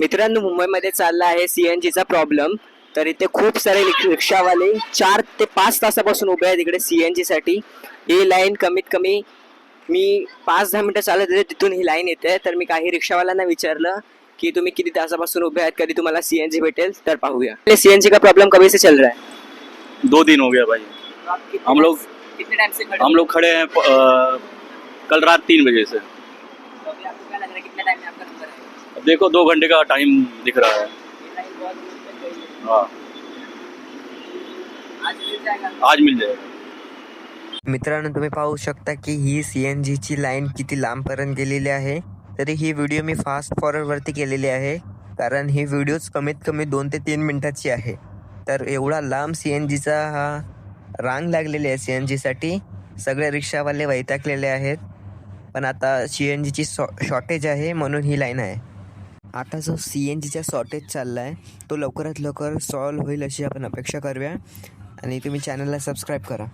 मित्रांनो मुंबईमध्ये चालला आहे सीएनजीचा प्रॉब्लेम तर इथे खूप सारे रिक- रिक्षावाले चार ते पाच तासापासून उभे आहेत इकडे सीएनजी साठी ही लाईन कमीत कमी मी पाच दहा मिनिटं चालत होते तिथून ही लाईन येते. तर मी काही रिक्षावाल्यांना विचारलं की तुम्ही किती तासापासून उभे आहेत कधी तुम्हाला सीएनजी भेटेल तर पाहूया. सीएनजी का प्रॉब्लम कभी से चल रहा है? दो दिन हो गया भाई। हम लोग कितने टाइम से हम लोग खड़े हैं कल रात तीन बजे से। अब देखो दो घंटे का टाइम दिख रहा है। हाँ। आज मिल जाएगा। मित्रांनो तुम्ही पाहू शकता की ही सी एन जीची लाईन किती लांबपर्यंत गेलेली आहे. तरी ही व्हिडिओ मी फास्ट फॉरवर्डवरती केलेली आहे. कारण ही व्हिडिओज कमीत कमी दोन ते तीन मिनिटाची आहे. तर एवढा लांब सी एन जीचा हा रांग लागलेली आहे सी एन जीसाठी सगळे रिक्षावाले वैतागलेले आहेत. पण आता सी एन जीची शॉर्टेज आहे म्हणून ही लाईन आहे. आता जो सी एन जीचा शॉर्टेज चालला आहे तो लवकरात लवकर सॉल्व होईल अशी आपण अपेक्षा करूया. आणि तुम्ही चॅनलला सबस्क्राईब करा.